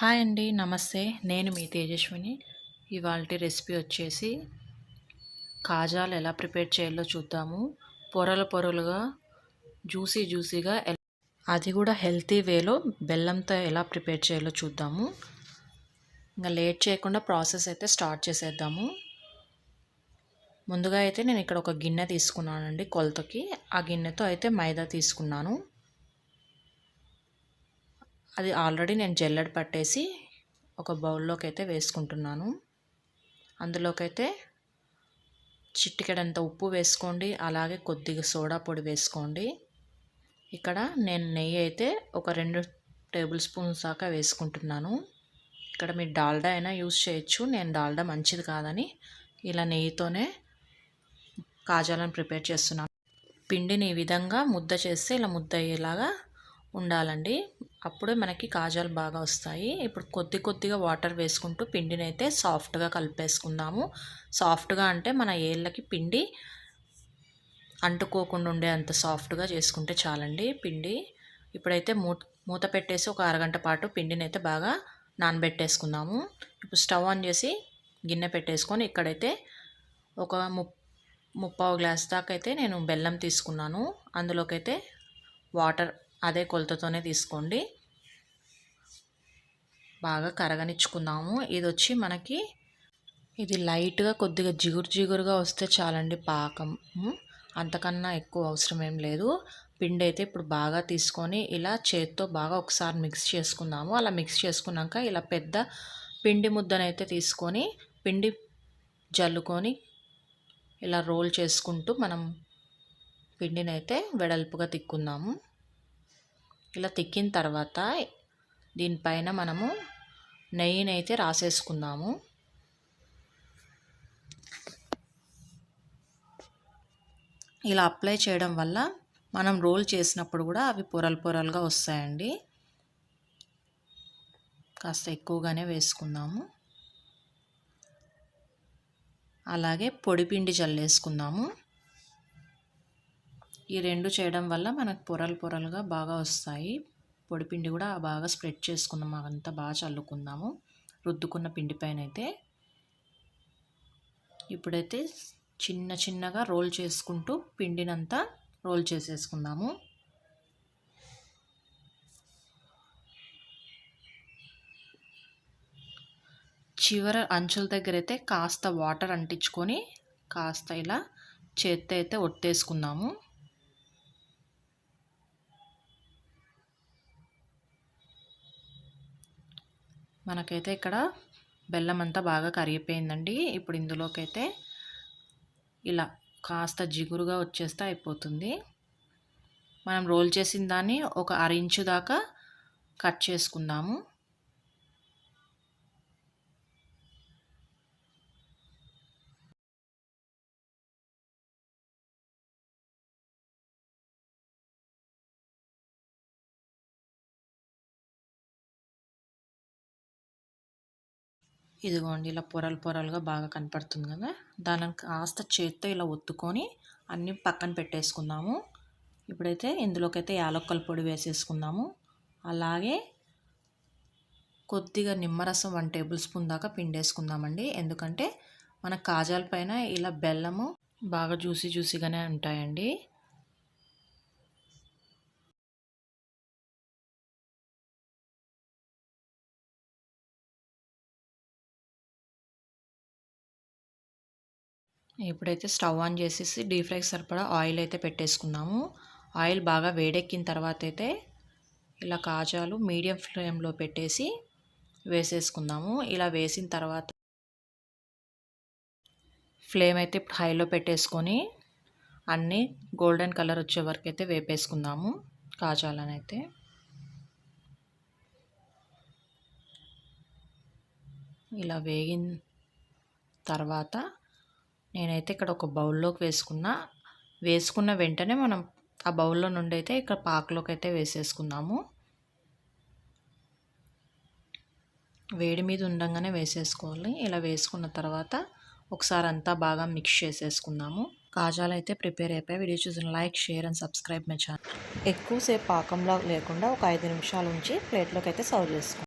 Hi అండి నమస్తే. నేను మీ తేజస్విని. ఇవాళ రెసిపీ వచ్చేసి కాజాలు ఎలా ప్రిపేర్ చేయాలో చూద్దాము. పొరలు పొరలుగా జ్యూసీ జ్యూసీగా అది కూడా హెల్తీ వేలో బెల్లంతో ఎలా ప్రిపేర్ చేయాలో చూద్దాము. ఇంకా లేట్ చేయకుండా ప్రాసెస్ అయితే స్టార్ట్ చేసేద్దాము. ముందుగా అయితే నేను ఇక్కడ ఒక గిన్నె తీసుకున్నానండి కొలతకి. ఆ గిన్నెతో అయితే మైదా తీసుకున్నాను. అది ఆల్రెడీ నేను జల్లెడ పట్టేసి ఒక బౌల్లోకి అయితే వేసుకుంటున్నాను. అందులోకైతే చిట్టికెడంత ఉప్పు వేసుకోండి అలాగే కొద్దిగా సోడా పొడి వేసుకోండి. ఇక్కడ నేను నెయ్యి అయితే ఒక రెండు టేబుల్ స్పూన్స్ దాకా వేసుకుంటున్నాను. ఇక్కడ మీరు డాల్డా అయినా యూస్ చేయొచ్చు నేను డాల్డా మంచిది కాదని ఇలా నెయ్యితోనే కాజాలను ప్రిపేర్ చేస్తున్నాను. పిండిని ఈ విధంగా ముద్ద చేస్తే ఇలా ముద్ద అయ్యేలాగా ఉండాలండి. అప్పుడే మనకి కాజాలు బాగా వస్తాయి. ఇప్పుడు కొద్ది కొద్దిగా వాటర్ వేసుకుంటూ పిండిని అయితే సాఫ్ట్గా కలిపేసుకుందాము. సాఫ్ట్గా అంటే మన ఏళ్ళకి పిండి అంటుకోకుండా ఉండే అంత సాఫ్ట్గా చేసుకుంటే చాలండి పిండి. ఇప్పుడైతే మూత మూత పెట్టేసి ఒక అరగంట పాటు పిండిని అయితే బాగా నానబెట్టేసుకుందాము. ఇప్పుడు స్టవ్ ఆన్ చేసి గిన్నె పెట్టేసుకొని ఇక్కడైతే ఒక ము ముప్పావు గ్లాస్ దాకా అయితే నేను బెల్లం తీసుకున్నాను. అందులోకైతే వాటర్ అదే కొలతతోనే తీసుకోండి. బాగా కరగనిచ్చుకుందాము. ఇది వచ్చి మనకి ఇది లైట్గా కొద్దిగా జిగురు జిగురుగా వస్తే చాలండి పాకం. అంతకన్నా ఎక్కువ అవసరం ఏం లేదు. పిండి అయితే ఇప్పుడు బాగా తీసుకొని ఇలా చేత్తో బాగా ఒకసారి మిక్స్ చేసుకుందాము. అలా మిక్స్ చేసుకున్నాక ఇలా పెద్ద పిండి ముద్దనైతే తీసుకొని పిండి జల్లుకొని ఇలా రోల్ చేసుకుంటూ మనం పిండినైతే వెడల్పుగా తిక్కుందాము. ఇలా తిక్కిన తర్వాత దీనిపైన మనము నెయ్యిని అయితే రాసేసుకుందాము. ఇలా అప్లై చేయడం వల్ల మనం రోల్ చేసినప్పుడు కూడా అవి పొరలు పొరలుగా వస్తాయండి. కాస్త ఎక్కువగానే వేసుకుందాము. అలాగే పొడిపిండి చల్లేసుకుందాము ఈ రెండు చేయడం వల్ల మనకు పొరలు పొరలుగా బాగా వస్తాయి. పొడిపిండి కూడా బాగా స్ప్రెడ్ చేసుకుందాం అంతా బాగా చల్లుకుందాము రుద్దుకున్న పిండి పైన అయితే ఇప్పుడైతే చిన్న చిన్నగా రోల్ చేసుకుంటూ పిండినంతా రోల్ చేసేసుకుందాము. చివర అంచుల దగ్గర అయితే కాస్త వాటర్ అంటించుకొని కాస్త ఇలా చేత్తో అయితే ఒట్టేసుకుందాము మనకైతే ఇక్కడ బెల్లం అంతా బాగా కరిగిపోయిందండి. ఇప్పుడు ఇందులోకైతే ఇలా కాస్త జిగురుగా వచ్చేస్తే అయిపోతుంది. మనం రోల్ చేసిన దాన్ని ఒక అర ఇంచు దాకా కట్ చేసుకుందాము. ఇదిగోండి ఇలా పొరలు పొరలుగా బాగా కనపడుతుంది కదా. దానిని కాస్త చేత్తో ఇలా ఒత్తుకొని అన్నీ పక్కన పెట్టేసుకుందాము. ఇప్పుడైతే ఇందులోకైతే యాలక్కల పొడి వేసేసుకుందాము. అలాగే కొద్దిగా నిమ్మరసం వన్ టేబుల్ స్పూన్ దాకా పిండేసుకుందామండి. ఎందుకంటే మన కాజాల పైన ఇలా బెల్లము బాగా జ్యూసీ జ్యూసీగానే ఉంటాయండి. ఇప్పుడైతే స్టవ్ ఆన్ చేసేసి డీప్ ఫ్రైకి సరిపడా ఆయిల్ అయితే పెట్టేసుకున్నాము. ఆయిల్ బాగా వేడెక్కిన తర్వాత అయితే ఇలా కాజాలు మీడియం ఫ్లేమ్లో పెట్టేసి వేసేసుకుందాము. ఇలా వేసిన తర్వాత ఫ్లేమ్ అయితే ఇప్పుడు హైలో పెట్టేసుకొని అన్నీ గోల్డెన్ కలర్ వచ్చే వరకు అయితే వేపేసుకుందాము కాజాలను అయితే ఇలా వేగిన తర్వాత నేనైతే ఇక్కడ ఒక బౌల్లోకి వేసుకున్న. వేసుకున్న వెంటనే మనం ఆ బౌల్లో నుండి అయితే ఇక్కడ పాకలోకి అయితే వేసేసుకుందాము. వేడి మీద ఉండగానే వేసేసుకోవాలి. ఇలా వేసుకున్న తర్వాత ఒకసారి అంతా బాగా మిక్స్ చేసేసుకుందాము. కాజాలు అయితే ప్రిపేర్ అయిపోయి వీడియో చూసిన like share and subscribe my channel. ఎక్కువసేపు పాకంలో లేకుండా ఒక ఐదు నిమిషాల ఉంచి ప్లేట్లోకి అయితే సర్వ్ చేసుకోండి